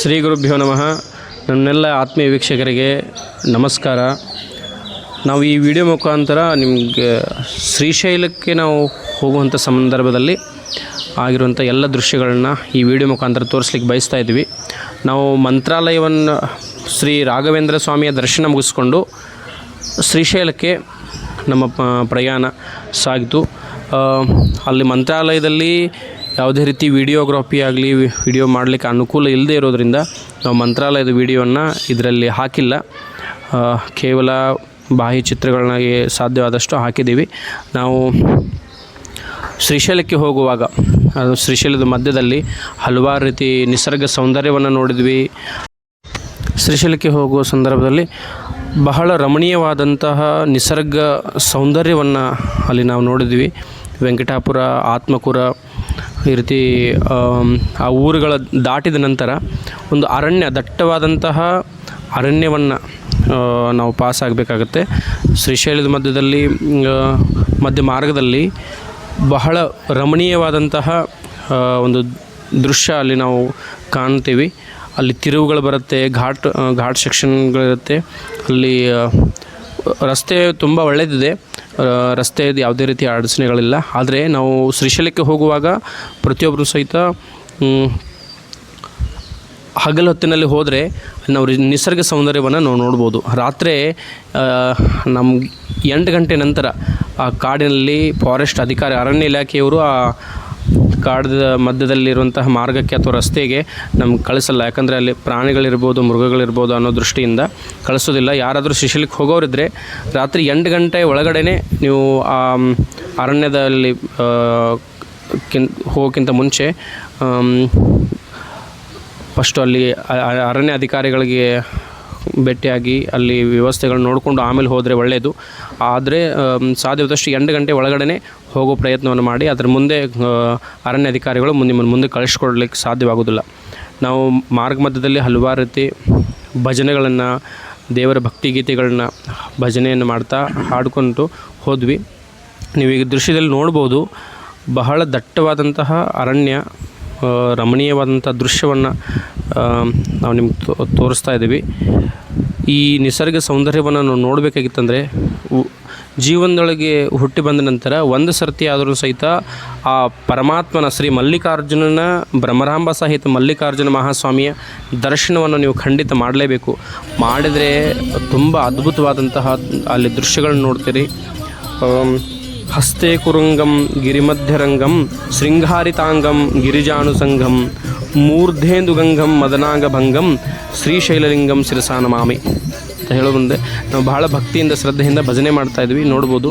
ಶ್ರೀ ಗುರುಭ್ಯೋ ನಮಃ. ನನ್ನೆಲ್ಲ ಆತ್ಮೀಯ ವೀಕ್ಷಕರಿಗೆ ನಮಸ್ಕಾರ. ನಾವು ಈ ವಿಡಿಯೋ ಮುಖಾಂತರ ನಿಮಗೆ ಶ್ರೀಶೈಲಕ್ಕೆ ನಾವು ಹೋಗುವಂಥ ಸಂದರ್ಭದಲ್ಲಿ ಆಗಿರುವಂಥ ಎಲ್ಲ ದೃಶ್ಯಗಳನ್ನು ಈ ವಿಡಿಯೋ ಮುಖಾಂತರ ತೋರಿಸ್ಲಿಕ್ಕೆ ಬಯಸ್ತಾ ಇದ್ವಿ. ನಾವು ಮಂತ್ರಾಲಯವನ್ನು ಶ್ರೀ ರಾಘವೇಂದ್ರ ಸ್ವಾಮಿಯ ದರ್ಶನ ಮುಗಿಸ್ಕೊಂಡು ಶ್ರೀಶೈಲಕ್ಕೆ ನಮ್ಮ ಪ್ರಯಾಣ ಸಾಗಿತು. ಅಲ್ಲಿ ಮಂತ್ರಾಲಯದಲ್ಲಿ ಯಾವುದೇ ರೀತಿ ವಿಡಿಯೋಗ್ರಫಿ ಆಗಲಿ ವಿಡಿಯೋ ಮಾಡಲಿಕ್ಕೆ ಅನುಕೂಲ ಇಲ್ಲದೆ ಇರೋದರಿಂದ ನಾವು ಮಂತ್ರಾಲಯದ ವಿಡಿಯೋವನ್ನು ಇದರಲ್ಲಿ ಹಾಕಿಲ್ಲ. ಕೇವಲ ಬಾಹ್ಯ ಚಿತ್ರಗಳನ್ನಾಗಿ ಸಾಧ್ಯವಾದಷ್ಟು ಹಾಕಿದ್ದೀವಿ. ನಾವು ಶ್ರೀಶೈಲಕ್ಕೆ ಹೋಗುವಾಗ, ಅದು ಶ್ರೀಶೈಲದ ಮಧ್ಯದಲ್ಲಿ ಹಲವಾರು ರೀತಿ ನಿಸರ್ಗ ಸೌಂದರ್ಯವನ್ನು ನೋಡಿದ್ವಿ. ಶ್ರೀಶೈಲಕ್ಕೆ ಹೋಗುವ ಸಂದರ್ಭದಲ್ಲಿ ಬಹಳ ರಮಣೀಯವಾದಂತಹ ನಿಸರ್ಗ ಸೌಂದರ್ಯವನ್ನು ಅಲ್ಲಿ ನಾವು ನೋಡಿದ್ವಿ. ವೆಂಕಟಾಪುರ, ಆತ್ಮಕುರ ಈ ರೀತಿ ಆ ಊರುಗಳ ದಾಟಿದ ನಂತರ ಒಂದು ಅರಣ್ಯ, ದಟ್ಟವಾದಂತಹ ಅರಣ್ಯವನ್ನು ನಾವು ಪಾಸ್ ಆಗಬೇಕಾಗತ್ತೆ. ಶ್ರೀಶೈಲದ ಮಧ್ಯದಲ್ಲಿ ಮಧ್ಯ ಮಾರ್ಗದಲ್ಲಿ ಬಹಳ ರಮಣೀಯವಾದಂತಹ ಒಂದು ದೃಶ್ಯ ಅಲ್ಲಿ ನಾವು ಕಾಣ್ತೀವಿ. ಅಲ್ಲಿ ತಿರುವುಗಳು ಬರುತ್ತೆ, ಘಾಟ್ ಘಾಟ್ ಸೆಕ್ಷನ್ಗಳಿರುತ್ತೆ. ಅಲ್ಲಿ ರಸ್ತೆ ತುಂಬ ಒಳ್ಳೆಯದಿದೆ ರಸ್ತೆಯದು ಯಾವುದೇ ರೀತಿಯ ಅಡಚಣೆಗಳಿಲ್ಲ. ಆದರೆ ನಾವು ಶ್ರೀಶೈಲಕ್ಕೆ ಹೋಗುವಾಗ ಪ್ರತಿಯೊಬ್ಬರು ಸಹಿತ ಹಗಲು ಹೊತ್ತಿನಲ್ಲಿ ಹೋದರೆ ನಾವು ನಿಸರ್ಗ ಸೌಂದರ್ಯವನ್ನು ನಾವು ನೋಡ್ಬೋದು. ರಾತ್ರಿ ನಮ್ಮ ಎಂಟು ಗಂಟೆ ನಂತರ ಆ ಕಾಡಿನಲ್ಲಿ ಫಾರೆಸ್ಟ್ ಅಧಿಕಾರಿ ಅರಣ್ಯ ಇಲಾಖೆಯವರು ಆ ಕಾಡದ ಮಧ್ಯದಲ್ಲಿರುವಂತಹ ಮಾರ್ಗಕ್ಕೆ ಅಥವಾ ರಸ್ತೆಗೆ ನಮ್ಗೆ ಕಳಿಸಲ್ಲ. ಯಾಕಂದರೆ ಅಲ್ಲಿ ಪ್ರಾಣಿಗಳಿರ್ಬೋದು, ಮೃಗಗಳಿರ್ಬೋದು ಅನ್ನೋ ದೃಷ್ಟಿಯಿಂದ ಕಳಿಸೋದಿಲ್ಲ. ಯಾರಾದರೂ ಶಿಶಿಲಿಕ್ಕೆ ಹೋಗೋರಿದ್ದರೆ ರಾತ್ರಿ ಎಂಟು ಗಂಟೆ ಒಳಗಡೆ ನೀವು ಆ ಅರಣ್ಯದಲ್ಲಿ ಕಿನ್, ಹೋಗೋಕ್ಕಿಂತ ಮುಂಚೆ ಫಸ್ಟು ಅಲ್ಲಿ ಅರಣ್ಯ ಅಧಿಕಾರಿಗಳಿಗೆ ಭೇಟಿಯಾಗಿ ಅಲ್ಲಿ ವ್ಯವಸ್ಥೆಗಳನ್ನ ನೋಡಿಕೊಂಡು ಆಮೇಲೆ ಹೋದರೆ ಒಳ್ಳೆಯದು ಆದರೆ ಸಾಧ್ಯವಾದಷ್ಟು ಎಂಟು ಗಂಟೆ ಒಳಗಡೆ ಹೋಗೋ ಪ್ರಯತ್ನವನ್ನು ಮಾಡಿ, ಅದರ ಮುಂದೆ ಅರಣ್ಯ ಅಧಿಕಾರಿಗಳು ಮುಂದೆ ಮುಂದೆ ಕಳಿಸ್ಕೊಡ್ಲಿಕ್ಕೆ ಸಾಧ್ಯವಾಗೋದಿಲ್ಲ. ನಾವು ಮಾರ್ಗ ಮಧ್ಯದಲ್ಲಿ ಹಲವಾರು ರೀತಿ ಭಜನೆಗಳನ್ನು, ದೇವರ ಭಕ್ತಿ ಗೀತೆಗಳನ್ನ ಭಜನೆಯನ್ನು ಮಾಡ್ತಾ ಹಾಡ್ಕೊಂಡು ಹೋದ್ವಿ. ನೀವು ಈಗ ದೃಶ್ಯದಲ್ಲಿ ನೋಡ್ಬೋದು, ಬಹಳ ದಟ್ಟವಾದಂತಹ ಅರಣ್ಯ ರಮಣೀಯವಾದಂಥ ದೃಶ್ಯವನ್ನು ನಾವು ನಿಮ್ಗೆ ತೋರಿಸ್ತಾ ಇದ್ದೀವಿ. ಈ ನಿಸರ್ಗ ಸೌಂದರ್ಯವನ್ನು ನಾವು ನೋಡಬೇಕಾಗಿತ್ತಂದರೆ ಜೀವನದೊಳಗೆ ಹುಟ್ಟಿ ಬಂದ ನಂತರ ಒಂದು ಸರ್ತಿ ಆದರೂ ಸಹಿತ ಆ ಪರಮಾತ್ಮನ ಶ್ರೀ ಮಲ್ಲಿಕಾರ್ಜುನನ ಬ್ರಹ್ಮರಾಂಬ ಸಹಿತ ಮಲ್ಲಿಕಾರ್ಜುನ ಮಹಾಸ್ವಾಮಿಯ ದರ್ಶನವನ್ನು ನೀವು ಖಂಡಿತ ಮಾಡಲೇಬೇಕು. ಮಾಡಿದರೆ ತುಂಬ ಅದ್ಭುತವಾದಂತಹ ಅಲ್ಲಿ ದೃಶ್ಯಗಳನ್ನ ನೋಡ್ತೀರಿ. ಹಸ್ತೆ ಕುರುಂಗಂ ಗಿರಿಮಧ್ಯರಂಗಂ ಶೃಂಗಾರಿತಾಂಗಂ ಗಿರಿಜಾನುಸಂಗಂ ಮೂರ್ಧೇಂದುಗಂಗಂ ಮದನಾಂಗಭಂಗಂ ಶ್ರೀಶೈಲಲಿಂಗಂ ಶಿರಸಾನಮಾಮಿ ಅಂತ ಹೇಳೋ ಮುಂದೆ ನಾವು ಬಹಳ ಭಕ್ತಿಯಿಂದ, ಶ್ರದ್ಧೆಯಿಂದ ಭಜನೆ ಮಾಡ್ತಾ ಇದ್ವಿ, ನೋಡ್ಬೋದು.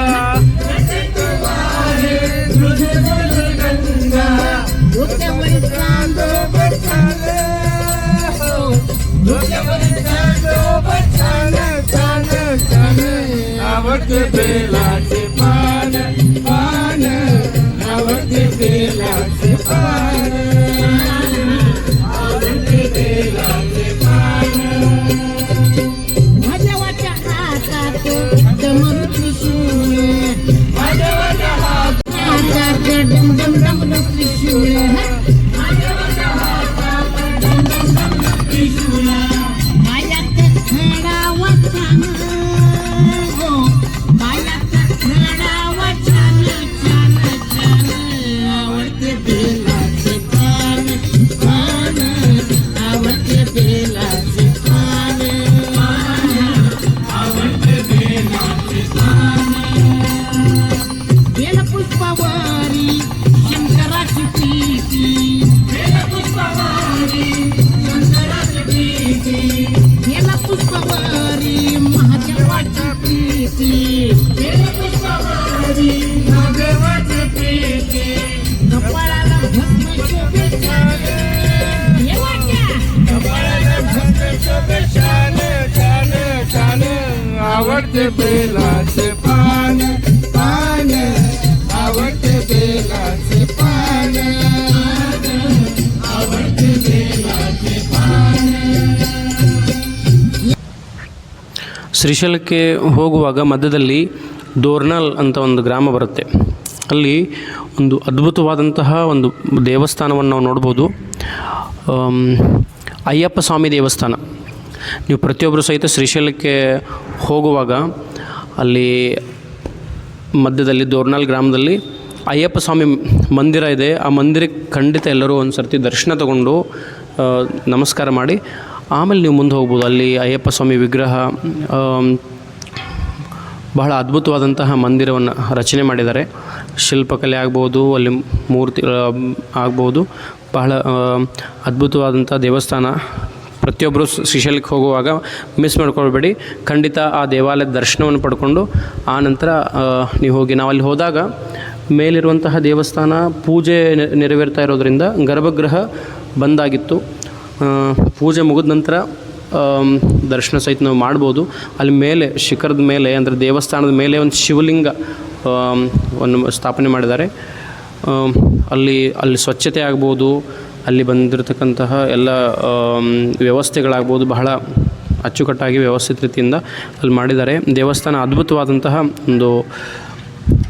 आवडते बेलाचे पान पान आवडते बेलाचे पान आवडते बेलाचे पान पान आवडते बेलाचे पान आवडते बेलाचे पान ಶ್ರೀಶೈಲಕ್ಕೆ ಹೋಗುವಾಗ ಮಧ್ಯದಲ್ಲಿ ದೋರ್ನಾಲ್ ಅಂತ ಒಂದು ಗ್ರಾಮ ಬರುತ್ತೆ ಅಲ್ಲಿ ಒಂದು ಅದ್ಭುತವಾದಂತಹ ಒಂದು ದೇವಸ್ಥಾನವನ್ನು ನಾವು ನೋಡ್ಬೋದು ಆಮ್, ಅಯ್ಯಪ್ಪ ಸ್ವಾಮಿ ದೇವಸ್ಥಾನ ನೀವು ಪ್ರತಿಯೊಬ್ಬರು ಸಹಿತ ಶ್ರೀಶೈಲಕ್ಕೆ ಹೋಗುವಾಗ ಅಲ್ಲಿ ಮಧ್ಯದಲ್ಲಿ ದೋರ್ನಾಲ್ ಗ್ರಾಮದಲ್ಲಿ ಅಯ್ಯಪ್ಪ ಸ್ವಾಮಿ ಮಂದಿರ ಇದೆ. ಆ ಮಂದಿರಕ್ಕೆ ಖಂಡಿತ ಎಲ್ಲರೂ ಒಂದು ಸರ್ತಿ ದರ್ಶನ ತಗೊಂಡು ನಮಸ್ಕಾರ ಮಾಡಿ. ಆಮೇಲೆ ನೀವು ಮುಂದೆ ಹೋಗ್ಬೋದು. ಅಲ್ಲಿ ಅಯ್ಯಪ್ಪ ಸ್ವಾಮಿ ವಿಗ್ರಹ ಬಹಳ ಅದ್ಭುತವಾದಂತಹ ಮಂದಿರವನ್ನು ರಚನೆ ಮಾಡಿದ್ದಾರೆ. ಶಿಲ್ಪಕಲೆ ಆಗ್ಬೋದು, ಅಲ್ಲಿ ಮೂರ್ತಿ ಆಗ್ಬೋದು. ಬಹಳ ಅದ್ಭುತವಾದಂಥ ದೇವಸ್ಥಾನ ಪ್ರತಿಯೊಬ್ಬರು ಶ್ರೀಶೈಲಕ್ಕೆ ಹೋಗುವಾಗ ಮಿಸ್ ಮಾಡ್ಕೊಳ್ಬೇಡಿ. ಖಂಡಿತ ಆ ದೇವಾಲಯದ ದರ್ಶನವನ್ನು ಪಡ್ಕೊಂಡು ಆ ನಂತರ ನೀವು ಹೋಗಿ ನಾವು ಅಲ್ಲಿ ಹೋದಾಗ ಮೇಲಿರುವಂತಹ ದೇವಸ್ಥಾನ ಪೂಜೆ ನೆರವೇರ್ತಾ ಇರೋದರಿಂದ ಗರ್ಭಗೃಹ ಬಂದಾಗಿತ್ತು. ಪೂಜೆ ಮುಗಿದ ನಂತರ ದರ್ಶನ ಸಹಿತ ನಾವು ಮಾಡ್ಬೋದು. ಅಲ್ಲಿ ಮೇಲೆ, ಶಿಖರದ ಮೇಲೆ, ಅಂದರೆ ದೇವಸ್ಥಾನದ ಮೇಲೆ ಒಂದು ಶಿವಲಿಂಗ ಒಂದು ಸ್ಥಾಪನೆ ಮಾಡಿದ್ದಾರೆ. ಅಲ್ಲಿ ಅಲ್ಲಿ ಸ್ವಚ್ಛತೆ ಆಗ್ಬೋದು. ಅಲ್ಲಿ ಬಂದಿರತಕ್ಕಂತಹ ಎಲ್ಲ ವ್ಯವಸ್ಥೆಗಳಾಗ್ಬೋದು ಬಹಳ ಅಚ್ಚುಕಟ್ಟಾಗಿ ವ್ಯವಸ್ಥಿತ ರೀತಿಯಿಂದ ಅಲ್ಲಿ ಮಾಡಿದ್ದಾರೆ. ದೇವಸ್ಥಾನ ಅದ್ಭುತವಾದಂತಹ ಒಂದು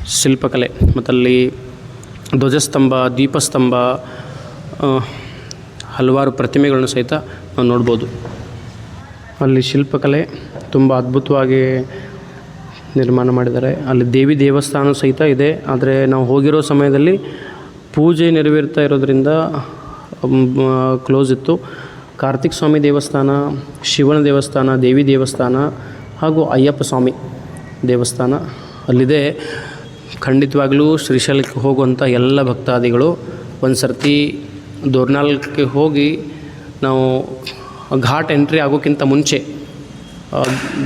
ಶಿಲ್ಪಕಲೆ. ಮತ್ತಲ್ಲಿ ಧ್ವಜಸ್ತಂಭ, ದೀಪಸ್ತಂಭ ಹಲವಾರು ಪ್ರತಿಮೆಗಳನ್ನು ಸಹಿತ ನಾವು ನೋಡ್ಬೋದು. ಅಲ್ಲಿ ಶಿಲ್ಪಕಲೆ ತುಂಬ ಅದ್ಭುತವಾಗಿ ನಿರ್ಮಾಣ ಮಾಡಿದ್ದಾರೆ. ಅಲ್ಲಿ ದೇವಿ ದೇವಸ್ಥಾನ ಸಹಿತ ಇದೆ. ಆದರೆ ನಾವು ಹೋಗಿರೋ ಸಮಯದಲ್ಲಿ ಪೂಜೆ ನೆರವೇರ್ತಾ ಇರೋದ್ರಿಂದ ಕ್ಲೋಸ್ ಇತ್ತು. ಕಾರ್ತಿಕ್ ಸ್ವಾಮಿ ದೇವಸ್ಥಾನ, ಶಿವನ ದೇವಸ್ಥಾನ, ದೇವಿ ದೇವಸ್ಥಾನ ಹಾಗೂ ಅಯ್ಯಪ್ಪ ಸ್ವಾಮಿ ದೇವಸ್ಥಾನ. ಅಲ್ಲಿದೆ ಖಂಡಿತವಾಗಲೂ ಶ್ರೀಶೈಲಕ್ಕೆ ಹೋಗುವಂಥ ಎಲ್ಲ ಭಕ್ತಾದಿಗಳು. ಒಂದು ಸರ್ತಿ ದೋರ್ನಾಲ್ಗೆ ಹೋಗಿ ನಾವು ಘಾಟ್ ಎಂಟ್ರಿ ಆಗೋಕ್ಕಿಂತ ಮುಂಚೆ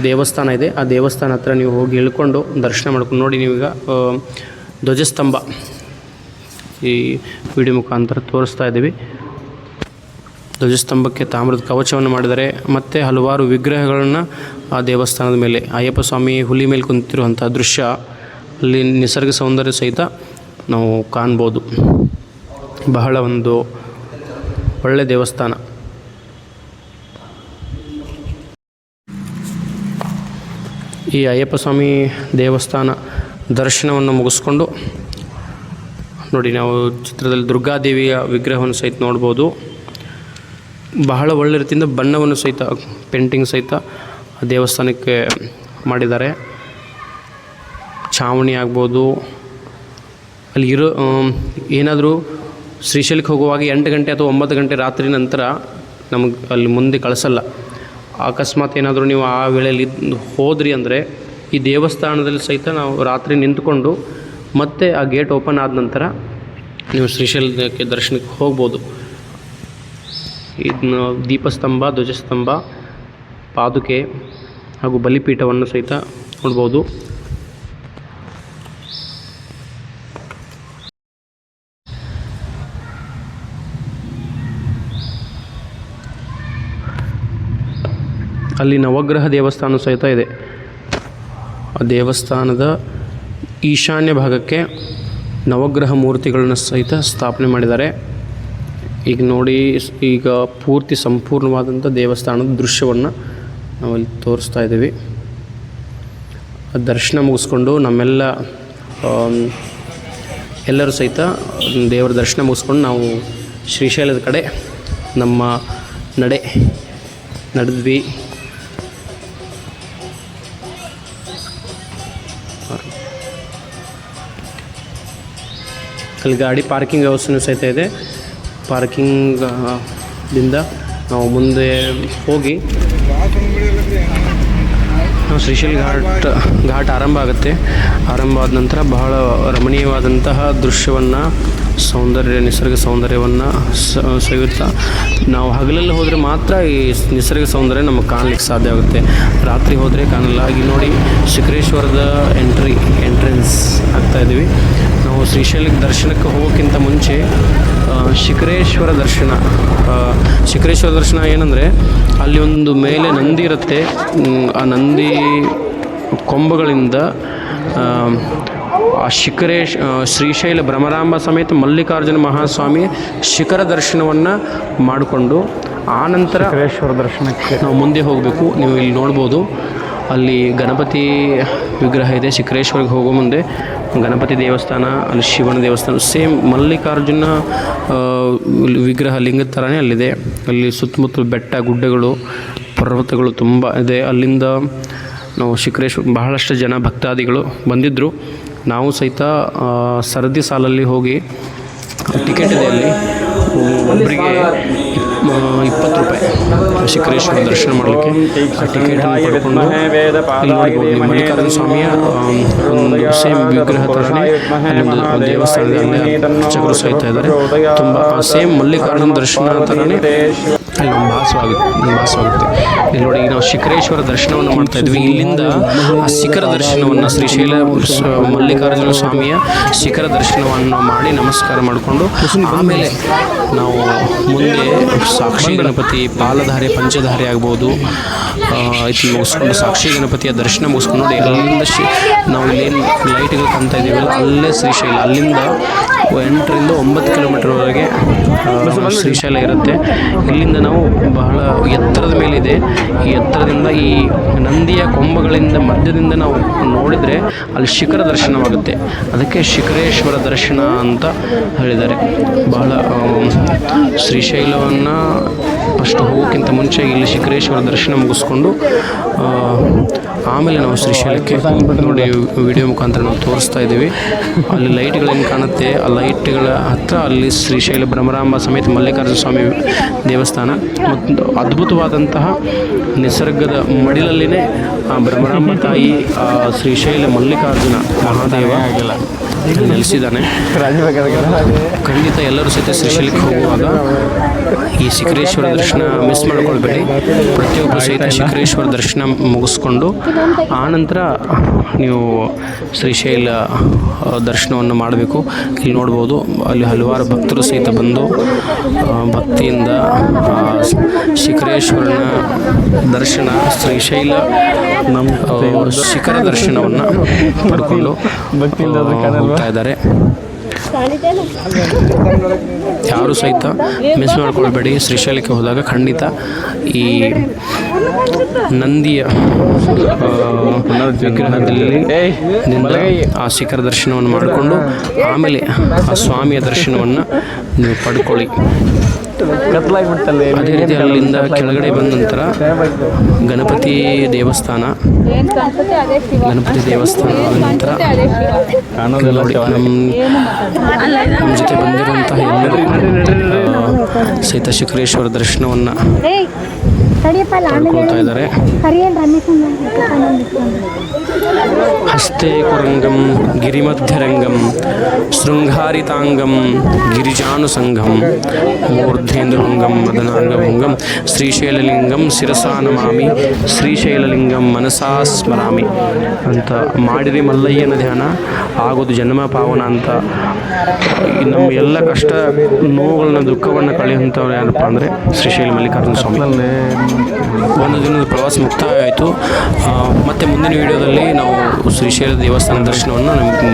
ದೇವಸ್ಥಾನ ಇದೆ. ಆ ದೇವಸ್ಥಾನ ಹತ್ರ ನೀವು ಹೋಗಿ ಇಳ್ಕೊಂಡು ದರ್ಶನ ಮಾಡ್ಕೊಂಡು ನೋಡಿ ನೀವೀಗ ಧ್ವಜಸ್ತಂಭ ಈ ವಿಡಿಯೋ ಮುಖಾಂತರ ತೋರಿಸ್ತಾ ಇದ್ದೀವಿ. ಧ್ವಜಸ್ತಂಭಕ್ಕೆ ತಾಮ್ರದ ಕವಚವನ್ನು ಮಾಡಿದ್ದಾರೆ ಮತ್ತು ಹಲವಾರು ವಿಗ್ರಹಗಳನ್ನು ಆ ದೇವಸ್ಥಾನದ ಮೇಲೆ, ಅಯ್ಯಪ್ಪ ಸ್ವಾಮಿ ಹುಲಿ ಮೇಲೆ ಕುಂತಿರುವಂಥ ದೃಶ್ಯ, ಅಲ್ಲಿ ನಿಸರ್ಗ ಸೌಂದರ್ಯ ಸಹಿತ ನಾವು ಕಾಣ್ಬೋದು. ಬಹಳ ಒಂದು ಒಳ್ಳೆಯ ದೇವಸ್ಥಾನ. ಈ ಅಯ್ಯಪ್ಪ ಸ್ವಾಮಿ ದೇವಸ್ಥಾನ ದರ್ಶನವನ್ನು ಮುಗಿಸ್ಕೊಂಡು, ನೋಡಿ ನಾವು ಚಿತ್ರದಲ್ಲಿ ದುರ್ಗಾದೇವಿಯ ವಿಗ್ರಹವನ್ನು ಸಹಿತ ನೋಡ್ಬೋದು. ಬಹಳ ಒಳ್ಳೆ ರೀತಿಯಿಂದ ಬಣ್ಣವನ್ನು ಸಹಿತ ಪೇಂಟಿಂಗ್ ಸಹಿತ ದೇವಸ್ಥಾನಕ್ಕೆ ಮಾಡಿದ್ದಾರೆ. ಛಾವಣಿ ಆಗ್ಬೋದು. ಅಲ್ಲಿ ಇರೋ ಏನಾದರೂ ಶ್ರೀಶೈಲಕ್ಕೆ ಹೋಗುವಾಗ ಎಂಟು ಗಂಟೆ ಅಥವಾ ಒಂಬತ್ತು ಗಂಟೆ ರಾತ್ರಿ ನಂತರ ನಮಗೆ ಅಲ್ಲಿ ಮುಂದೆ ಕಳಿಸಲ್ಲ. ಅಕಸ್ಮಾತ್ ಏನಾದರೂ ನೀವು ಆ ವೇಳೆಯಲ್ಲಿ ಹೋದ್ರಿ ಅಂದರೆ ಈ ದೇವಸ್ಥಾನದಲ್ಲಿ ಸಹಿತ ನಾವು ರಾತ್ರಿ ನಿಂತ್ಕೊಂಡು ಮತ್ತೆ ಆ ಗೇಟ್ ಓಪನ್ ಆದ ನಂತರ ನೀವು ಶ್ರೀಶೈಲಕ್ಕೆ ದರ್ಶನಕ್ಕೆ ಹೋಗ್ಬೋದು. ಇದನ್ನ ದೀಪಸ್ತಂಭ, ಧ್ವಜಸ್ತಂಭ, ಪಾದುಕೆ ಹಾಗೂ ಬಲಿಪೀಠವನ್ನು ಸಹಿತ ನೋಡ್ಬೋದು. ಅಲ್ಲಿ ನವಗ್ರಹ ದೇವಸ್ಥಾನ ಸಹಿತ ಇದೆ. ಆ ದೇವಸ್ಥಾನದ ಈಶಾನ್ಯ ಭಾಗಕ್ಕೆ ನವಗ್ರಹ ಮೂರ್ತಿಗಳನ್ನು ಸಹಿತ ಸ್ಥಾಪನೆ ಮಾಡಿದ್ದಾರೆ. ಈಗ ನೋಡಿ ಈಗ ಪೂರ್ತಿ ಸಂಪೂರ್ಣವಾದಂಥ ದೇವಸ್ಥಾನದ ದೃಶ್ಯವನ್ನು ನಾವಲ್ಲಿ ತೋರಿಸ್ತಾ ಇದ್ದೀವಿ. ದರ್ಶನ ಮುಗಿಸ್ಕೊಂಡು ನಮ್ಮೆಲ್ಲ ಎಲ್ಲರೂ ಸಹಿತ ದೇವರ ದರ್ಶನ ಮುಗಿಸ್ಕೊಂಡು ನಾವು ಶ್ರೀಶೈಲದ ಕಡೆ ನಮ್ಮ ನಡೆ ನಡೆದ್ವಿ. ಅಲ್ಲಿ ಗಾಡಿ ಪಾರ್ಕಿಂಗ್ ವ್ಯವಸ್ಥೆನೂ ಸಹಿತ ಇದೆ. ಪಾರ್ಕಿಂಗ್ ದಿಂದ ನಾವು ಮುಂದೆ ಹೋಗಿ ನಾವು ಶ್ರೀಶೈಲ್ ಘಾಟ್ ಘಾಟ್ ಆರಂಭ ಆಗುತ್ತೆ. ಆರಂಭ ಆದ ನಂತರ ಬಹಳ ರಮಣೀಯವಾದಂತಹ ದೃಶ್ಯವನ್ನು ಸೌಂದರ್ಯ, ನಿಸರ್ಗ ಸೌಂದರ್ಯವನ್ನು ಸವಿಯುತ್ತಾ ನಾವು ಹಗಲಲ್ಲಿ ಹೋದರೆ ಮಾತ್ರ ಈ ನಿಸರ್ಗ ಸೌಂದರ್ಯ ನಮಗೆ ಕಾಣಲಿಕ್ಕೆ ಸಾಧ್ಯ ಆಗುತ್ತೆ. ರಾತ್ರಿ ಹೋದರೆ ಕಾಣಲ್ಲ. ಈಗ ನೋಡಿ ಶಿಖರೇಶ್ವರದ ಎಂಟ್ರಿ, ಎಂಟ್ರೆನ್ಸ್ ಆಗ್ತಾ ಇದ್ದೀವಿ. ನಾವು ಶ್ರೀಶೈಲಕ್ಕೆ ದರ್ಶನಕ್ಕೆ ಹೋಗೋಕ್ಕಿಂತ ಮುಂಚೆ ಶಿಖರೇಶ್ವರ ದರ್ಶನ ಶಿಖರೇಶ್ವರ ದರ್ಶನ ಏನಂದರೆ, ಅಲ್ಲಿ ಒಂದು ಮೇಲೆ ನಂದಿ ಇರುತ್ತೆ. ಆ ನಂದಿ ಕೊಂಬುಗಳಿಂದ ಆ, ಶಿಖರೇ ಶ್ರೀಶೈಲ ಭ್ರಮರಾಂಬ ಸಮೇತ ಮಲ್ಲಿಕಾರ್ಜುನ ಮಹಾಸ್ವಾಮಿ ಶಿಖರ ದರ್ಶನವನ್ನು ಮಾಡಿಕೊಂಡು ಆನಂತರ ಶಿಖರೇಶ್ವರ ದರ್ಶನಕ್ಕೆ. ನಾವು ಮುಂದೆ ಹೋಗಬೇಕು. ನೀವು ಇಲ್ಲಿ ನೋಡ್ಬೋದು. ಅಲ್ಲಿ ಗಣಪತಿ ವಿಗ್ರಹ ಇದೆ. ಶಿಖರೇಶ್ವರಿಗೆ ಹೋಗೋ ಮುಂದೆ ಗಣಪತಿ ದೇವಸ್ಥಾನ ಅಲ್ಲಿ ಶಿವನ ದೇವಸ್ಥಾನ ಸೇಮ್ ಮಲ್ಲಿಕಾರ್ಜುನ ವಿಗ್ರಹ ಲಿಂಗದ ಥರನೇ ಅಲ್ಲಿದೆ. ಅಲ್ಲಿ ಸುತ್ತಮುತ್ತಲು ಬೆಟ್ಟ ಗುಡ್ಡಗಳು ಪರ್ವತಗಳು ತುಂಬ ಇದೆ. ಅಲ್ಲಿಂದ ನಾವು ಶಿಖರೇಶ್ವರ ಬಹಳಷ್ಟು ಜನ ಭಕ್ತಾದಿಗಳು ಬಂದಿದ್ದರು ನಾವು ಸಹಿತ ಸರದಿ ಸಾಲಲ್ಲಿ ಹೋಗಿ, ಟಿಕೆಟ್ ಇದೆ ಅಲ್ಲಿ. ಒಬ್ಬರಿಗೆ ಇಪ್ಪತ್ತು ರೂಪಾಯಿ ಶಿಖರೇಶ್ವರ ದರ್ಶನ ಮಾಡಲಿಕ್ಕೆ ಟಿಕೆಟನ್ನು ಪಡ್ಕೊಂಡು ಇಲ್ಲಿ ಮಲ್ಲಿಕಾರ್ಜುನ ಸ್ವಾಮಿಯ ಒಂದು ಸೇಮ್ ವಿಗ್ರಹ ಥರನೇ ಅಲ್ಲೊಂದು ದೇವಸ್ಥಾನದಲ್ಲಿ ಅರ್ಚಕರು ಸಹಿತ ಇದ್ದಾರೆ. ತುಂಬ ಸೇಮ್ ಮಲ್ಲಿಕಾರ್ಜುನ ದರ್ಶನ ಥರನೇ ಅಲ್ಲಿ ಒಂದು ಭಾಸವಾಗುತ್ತೆ ಭಾಸವಾಗುತ್ತೆ ಇಲ್ಲಿ ನೋಡಿ ಈಗ ನಾವು ಶಿಖರೇಶ್ವರ ದರ್ಶನವನ್ನು ಮಾಡ್ತಾ ಇದ್ವಿ. ಇಲ್ಲಿಂದ ಆ ಶಿಖರ ದರ್ಶನವನ್ನು ಶ್ರೀಶೈಲ ಶೈಲ ಮಲ್ಲಿಕಾರ್ಜುನ ಸ್ವಾಮಿಯ ಶಿಖರ ದರ್ಶನವನ್ನು ಮಾಡಿ ನಮಸ್ಕಾರ ಮಾಡಿಕೊಂಡು ಆಮೇಲೆ ನಾವು ಮುಂದೆ ಸಾಕ್ಷಿ ಗಣಪತಿ, ಪಾಲಧಾರೆ, ಪಂಚಧಾರೆ ಆಗ್ಬೋದು ಇದು ಮುಗಿಸ್ಕೊಂಡು ಸಾಕ್ಷಿ ಗಣಪತಿಯ ದರ್ಶನ ಮುಗಿಸ್ಕೊಂಡು ನೋಡಿ ಶಿ ನಾವು ಇಲ್ಲೇನು ಲೈಟ್ಗಳು ಕಾಣ್ತಾ ಇದ್ದೀವಲ್ಲ, ಅಲ್ಲೇ ಶ್ರೀಶೈಲ ಅಲ್ಲಿಂದ ಎಂಟರಿಂದ ಒಂಬತ್ತು ಕಿಲೋಮೀಟರ್ವರೆಗೆ ಒಳಗೆ ಶ್ರೀಶೈಲ ಇರುತ್ತೆ. ಇಲ್ಲಿಂದ ನಾವು ಬಹಳ ಎತ್ತರದ ಮೇಲಿದೆ. ಈ ಎತ್ತರದಿಂದ ಈ ನಂದಿಯ ಕೊಂಬಗಳಿಂದ ಮಧ್ಯದಿಂದ ನಾವು ನೋಡಿದರೆ ಅಲ್ಲಿ ಶಿಖರ ದರ್ಶನವಾಗುತ್ತೆ. ಅದಕ್ಕೆ ಶಿಖರೇಶ್ವರ ದರ್ಶನ ಅಂತ ಹೇಳಿದ್ದಾರೆ. ಬಹಳ ಶ್ರೀಶೈಲವನ್ನು ಫಸ್ಟ್ ಹೋಗೋಕ್ಕಿಂತ ಮುಂಚೆ ಇಲ್ಲಿ ಶಿಖರೇಶ್ವರ ದರ್ಶನ ಮುಗಿಸ್ಕೊಂಡು ಆಮೇಲೆ ನಾವು ಶ್ರೀಶೈಲಕ್ಕೆ ನೋಡಿ ವಿಡಿಯೋ ಮುಖಾಂತರ ನಾವು ತೋರಿಸ್ತಾ ಇದ್ದೀವಿ. ಅಲ್ಲಿ ಲೈಟ್ಗಳೇನು ಕಾಣುತ್ತೆ? ಆ ಲೈಟ್ಗಳ ಹತ್ರ ಅಲ್ಲಿ ಶ್ರೀಶೈಲ ಭ್ರಮರಾಂಬ ಸಮೇತ ಮಲ್ಲಿಕಾರ್ಜುನ ಸ್ವಾಮಿ ದೇವಸ್ಥಾನ. ಮತ್ತು ಅದ್ಭುತವಾದಂತಹ ನಿಸರ್ಗದ ಮಡಿಲಲ್ಲಿನೇ ಆ ಭ್ರಮರಾಂಬ ತಾಯಿ ಶ್ರೀಶೈಲ ಮಲ್ಲಿಕಾರ್ಜುನ ಮಹಾದೇವ. ಇಲ್ಲಿ ನೆಲೆಸಿದ್ದಾನೆ ಖಂಡಿತ ಎಲ್ಲರೂ ಸಹಿತ ಶ್ರೀಶೈಲಕ್ಕೆ ಹೋಗುವಾಗ ಈ ಶಿಖರೇಶ್ವರ ದರ್ಶನ ಮಿಸ್ ಮಾಡ್ಕೊಳ್ಬೇಡಿ. ಪ್ರತಿಯೊಬ್ಬರು ಸಹಿತ ಶಿಖರೇಶ್ವರ ದರ್ಶನ ಮುಗಿಸ್ಕೊಂಡು ಆನಂತರ ನೀವು ಶ್ರೀಶೈಲ ದರ್ಶನವನ್ನು ಮಾಡಬೇಕು. ಇಲ್ಲಿ ನೋಡ್ಬೋದು ಅಲ್ಲಿ ಹಲವಾರು ಭಕ್ತರು ಸಹಿತ ಬಂದು ಭಕ್ತಿಯಿಂದ ಶಿಖರೇಶ್ವರನ ದರ್ಶನ ಶ್ರೀಶೈಲ ನಮ್ಮ ಶಿಖರ ದರ್ಶನವನ್ನು ಪಡ್ಕೊಂಡು ಆ, ಹೋಗ್ತಾ ಇದ್ದಾರೆ. ಯಾರು ಸಹಿತ ಮಿಸ್ ಮಾಡ್ಕೊಳ್ಬೇಡಿ. ಶ್ರೀಶೈಲಕ್ಕೆ ಹೋದಾಗ ಖಂಡಿತ ಈ ನಂದಿಯ ವಿಗ್ರಹದಲ್ಲಿ ಆ ಶಿಖರ ದರ್ಶನವನ್ನು ಮಾಡಿಕೊಂಡು ಆಮೇಲೆ ಆ ಸ್ವಾಮಿಯ ದರ್ಶನವನ್ನು ನೀವು ಪಡ್ಕೊಳ್ಳಿ. ಅದೇ ರೀತಿ ಅಲ್ಲಿಂದ ಕೆಳಗಡೆ ಬಂದ ನಂತರ ಗಣಪತಿ ದೇವಸ್ಥಾನ. ಗಣಪತಿ ದೇವಸ್ಥಾನ ನಂತರ ನೋಡಿ ನಮ್ಮ ನಮ್ಮ ಜೊತೆ ಬಂದಿರುವಂತಹ ಎಲ್ಲರೂ ಸಹಿತ ಶಿಖರೇಶ್ವರ ದರ್ಶನವನ್ನು ಪಡ್ಕೊಳ್ತಾ ಇದ್ದಾರೆ. ಹಸ್ತೆ ಕುರಂಗಂ ಗಿರಿಮಧ್ಯರಂಗಂ ಶೃಂಗಾರಿತಾಂಗಂ ಗಿರಿಜಾನುಸಂಗಂ ಮೂರ್ಧೇಂದ್ರಭಂಗಂ ಮದನಾಂಗಭಂಗಂ ಶ್ರೀಶೈಲಲಿಂಗಂ ಶಿರಸಾ ನಮಾಮಿ ಶ್ರೀಶೈಲಲಿಂಗಂ ಮನಸಾ ಸ್ಮರಾಮಿ ಅಂತ ಮಾಡಿರಿ ಮಲ್ಲಯ್ಯನ ಧ್ಯಾನ. ಆಗೋದು ಜನ್ಮ ಪಾವನ ಅಂತ. ನಮ್ಮ ಎಲ್ಲ ಕಷ್ಟ ನೋವುಗಳನ್ನ ದುಃಖವನ್ನು ಕಳೆಯುವಂಥವ್ರು ಯಾರಪ್ಪ ಅಂದರೆ ಶ್ರೀಶೈಲ ಮಲ್ಲಿಕಾರ್ಜುನ ಸ್ವಾಮಿ. ಒಂದು ದಿನದ ಪ್ರವಾಸ ಮುಕ್ತಾಯ ಆಯಿತು. ಮತ್ತು ಮುಂದಿನ ವಿಡಿಯೋದಲ್ಲಿ ನಾವು ಶ್ರೀಶೈಲ ದೇವಸ್ಥಾನ ದರ್ಶನವನ್ನು ನಮ್ಗೆ